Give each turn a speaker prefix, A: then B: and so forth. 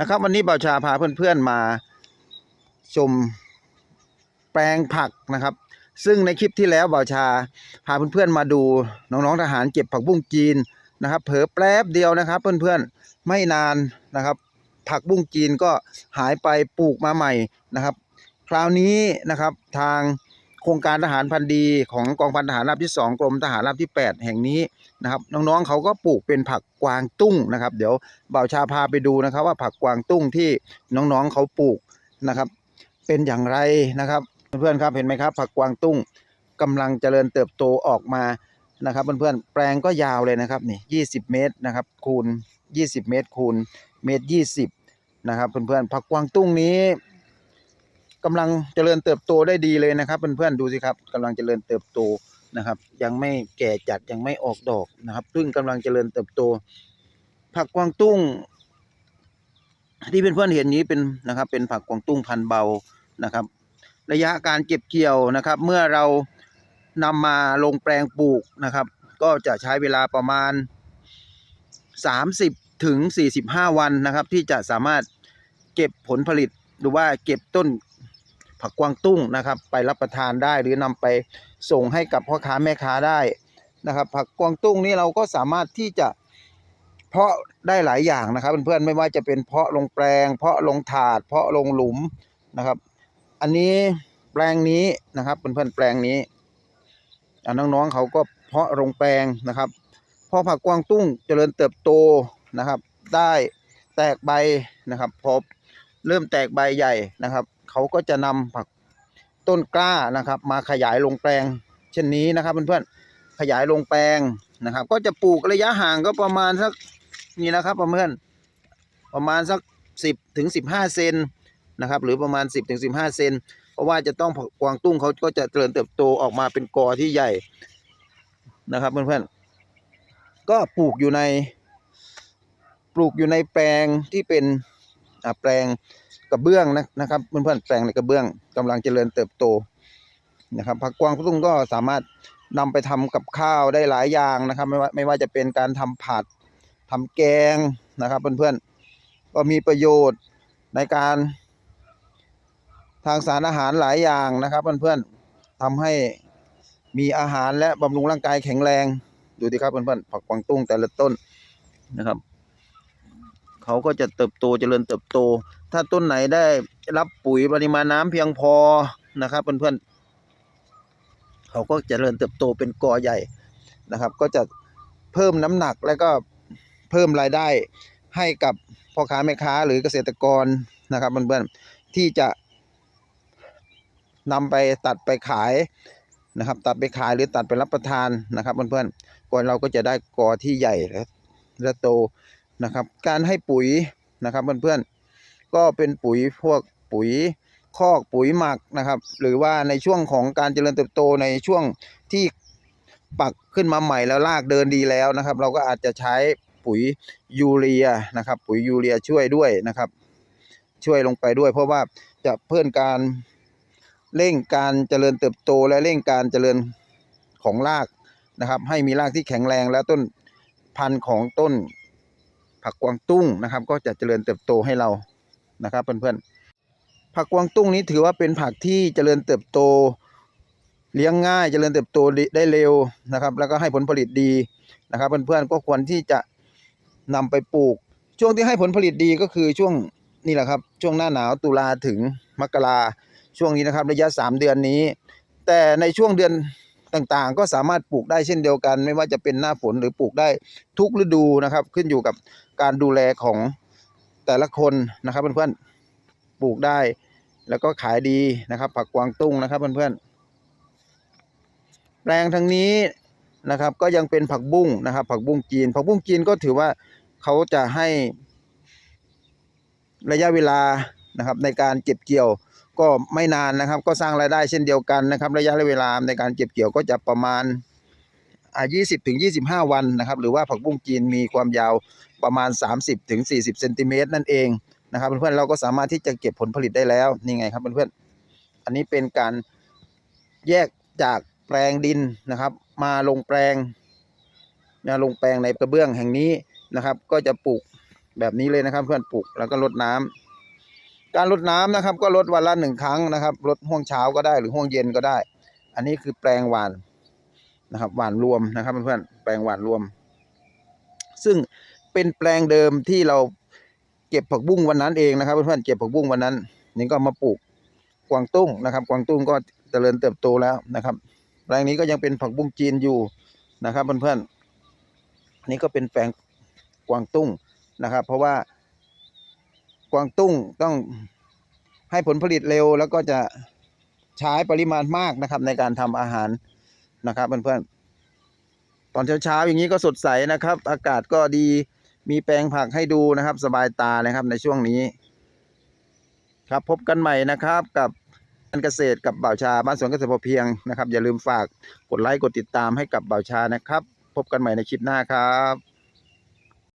A: นะครับ วันนี้บ่าวชาพาเพื่อนๆมาชมแปลงผักนะครับ ซึ่งในคลิปที่แล้วบ่าวชาพาเพื่อนๆมาดูน้องๆทหารเก็บผักบุ้งจีนนะครับ เผลอแป๊บเดียวนะครับ เพื่อนๆไม่นานนะครับ ผักบุ้งจีนก็หายไปปลูกมาใหม่นะครับ คราวนี้นะครับทาง โครงการทหารพันธุ์ดีของกองพันทหารราบที่ 2 กรมทหารราบที่ 8 แห่งนี้นะครับ น้องๆเขาก็ปลูกเป็นผักกวางตุ้งนะครับ เดี๋ยวบ่าวชาพาไปดูนะครับ ว่าผักกวางตุ้งที่น้องๆเขาปลูกนะครับ เป็นอย่างไรนะครับ เพื่อนๆครับเห็นไหมครับ ผักกวางตุ้งกำลังเจริญเติบโตออกมานะครับเพื่อนๆแปลงก็ยาวเลยนะครับนี่ 20 เมตรนะครับคูณ 20 เมตรคูณเมตร 20 นะครับเพื่อนๆผักกวางตุ้งนี้ กำลังเจริญเติบโตได้ดีเลยนะครับเพื่อนๆดูสิครับกำลังเจริญเติบโตนะครับ ยังไม่แก่จัดยังไม่ออกดอกนะครับซึ่งกำลังเจริญเติบโต ผักกวางตุ้ง ที่เพื่อนๆเห็นนี้เป็นนะครับ เป็นผักกวางตุ้งพันเบานะครับ ระยะการเก็บเกี่ยวนะครับ เมื่อเรานำมาลงแปลงปลูกนะครับ ก็จะใช้เวลาประมาณ 30ถึง45 วันนะครับ ที่จะสามารถเก็บผลผลิตหรือว่าเก็บต้น ผักกวางตุ้งนะครับ ไปรับประทานได้หรือนำไปส่งให้กับพ่อค้าแม่ค้าได้นะครับ ผักกวางตุ้งนี้เราก็สามารถที่จะเพาะได้หลายอย่างนะครับเพื่อนๆไม่ว่าจะเป็นเพาะลงแปลง เพาะลงถาด เพาะลงหลุมนะครับ อันนี้แปลงนี้นะครับเพื่อนๆแปลงนี้น้องๆเขาก็เพาะลงแปลงนะครับพอผักกวางตุ้งเจริญเติบโตนะครับ ได้แตกใบนะครับพอเริ่มแตกใบใหญ่นะครับ เขาก็จะนำผักต้นกล้านะครับ มาขยายลงแปลง เช่นนี้นะครับเพื่อนๆขยายลงแปลงนะครับ ก็จะปลูกระยะห่างก็ประมาณสักนี่นะครับเพื่อนประมาณสักสิบถึงสิบห้าเซนนะครับ หรือประมาณสิบถึงสิบห้าเซนเพราะว่าจะต้องกวางตุ้งเขาก็จะเจริญเติบโตออกมาเป็นกอที่ใหญ่นะครับเพื่อนๆก็ปลูกอยู่ในปลูกอยู่ในแปลงที่เป็น แปลงกระเบื้องนะนะครับเพื่อนๆแปลงในกระเบื้องกำลังเจริญเติบโตนะครับผักกวางตุ้งก็สามารถนำไปทำกับข้าวได้หลายอย่างนะครับ ไม่ว่าไม่ว่าจะเป็นการทำผัดทำแกงนะครับเพื่อนๆก็มีประโยชน์ในการทางสารอาหารหลายอย่างนะครับเพื่อนๆทำให้มีอาหารและบำรุงร่างกายแข็งแรง ดูดิครับเพื่อนๆผักกวางตุ้งแต่ละต้นนะครับ เขาก็จะเติบโตเจริญเติบโต ถ้าต้นไหนได้รับปุ๋ยปริมาณน้ำเพียงพอนะครับเพื่อนๆเขาก็เจริญเติบโตเป็นกอใหญ่นะครับ ก็จะเพิ่มน้ำหนักและก็เพิ่มรายได้ให้กับพ่อค้าแม่ค้าหรือเกษตรกรนะครับเพื่อนๆที่จะนำไปตัดไปขายนะครับ ตัดไปขายหรือตัดไปรับประทานนะครับเพื่อนๆก่อนเราก็จะได้กอที่ใหญ่และและโต นะครับ การให้ปุ๋ยนะครับเพื่อนๆก็เป็นปุ๋ยพวกปุ๋ยคอกปุ๋ยหมักนะครับ หรือว่าในช่วงของการเจริญเติบโตในช่วงที่ปักขึ้นมาใหม่แล้วรากเดินดีแล้วนะครับ เราก็อาจจะใช้ปุ๋ยยูเรียนะครับ ปุ๋ยยูเรียช่วยด้วยนะครับ ช่วยลงไปด้วย เพราะว่าจะเพิ่มการเร่งการเจริญเติบโตและเร่งการเจริญของรากนะครับ ให้มีรากที่แข็งแรงและต้นพันธุ์ของต้น ผักกวางตุ้งนะครับ ก็จะเจริญเติบโตให้เรานะครับเพื่อนๆผักกวางตุ้งนี้ถือว่าเป็นผักที่เจริญเติบโต เลี้ยงง่ายเจริญเติบโตได้เร็วนะครับ แล้วก็ให้ผลผลิตดีนะครับ เพื่อนๆก็ควรที่จะนำไปปลูก ช่วงที่ให้ผลผลิตดีก็คือช่วงนี่แหละครับ ช่วงหน้าหนาวตุลาถึงมกราช่วงนี้นะครับ ระยะ 3 เดือนนี้ แต่ในช่วงเดือน ต่างๆ ก็สามารถปลูกได้เช่นเดียวกัน ไม่ว่าจะเป็นหน้าฝนหรือปลูกได้ทุกฤดูนะครับ ขึ้นอยู่กับการดูแลของแต่ละคนนะครับเพื่อนๆปลูกได้ แล้วก็ขายดีนะครับ ผักกวางตุ้งนะครับเพื่อนๆแปลงทางนี้นะครับก็ยังเป็นผักบุ้งนะครับ ผักบุ้งจีน ผักบุ้งจีนก็ถือว่าเขาจะให้ระยะเวลานะครับในการเก็บเกี่ยว ก็ไม่นานนะครับ ก็สร้างรายได้เช่นเดียวกันนะครับ ระยะเวลาในการเก็บเกี่ยวก็จะประมาณอ่า20ถึง25 วันนะครับ หรือว่าผักบุ้งจีนมีความยาวประมาณ 30ถึง40เซนติเมตรนั่นเองนะครับเพื่อนๆเราก็สามารถที่จะเก็บผลผลิตได้แล้วนี่ไงครับเพื่อนๆอันนี้เป็นการแยกจากแปลงดินนะครับ มาลงแปลงนะลงแปลงในกระเบื้องแห่งนี้นะครับ ก็จะปลูกแบบนี้เลยนะครับ เพื่อนปลูกแล้วก็รดน้ำ การรดน้ำนะครับ ก็รดวันละหนึ่งครั้งนะครับรดห่วงเช้าก็ได้หรือห่วงเย็นก็ได้ อันนี้คือแปลงหวานนะครับหวานรวมนะครับเพื่อนๆแปลงหวานรวม ซึ่งเป็นแปลงเดิมที่เราเก็บผักบุ้งวันนั้นเองนะครับเพื่อนๆเก็บผักบุ้งวันนั้น นี่ก็มาปลูกกวางตุ้งนะครับ กวางตุ้งก็เจริญเติบโตแล้วนะครับแปลงนี้ก็ยังเป็นผักบุ้งจีนอยู่นะครับเพื่อนๆนี่ก็เป็นแปลงกวางตุ้งนะครับ เพราะว่า กวางตุ้งต้องให้ผลผลิตเร็ว แล้วก็จะใช้ปริมาณมากนะครับ ในการทำอาหารนะครับเพื่อนๆตอนเช้าๆอย่างนี้ก็สดใสนะครับ อากาศก็ดีมีแปลงผักให้ดูนะครับ สบายตานะครับในช่วงนี้ ครับพบกันใหม่นะครับกับการเกษตรกับบ่าวชาบ้านสวนเกษตรพอเพียงนะครับ อย่าลืมฝากกดไลค์กดติดตามให้กับบ่าวชานะครับ พบกันใหม่ในคลิปหน้าครับ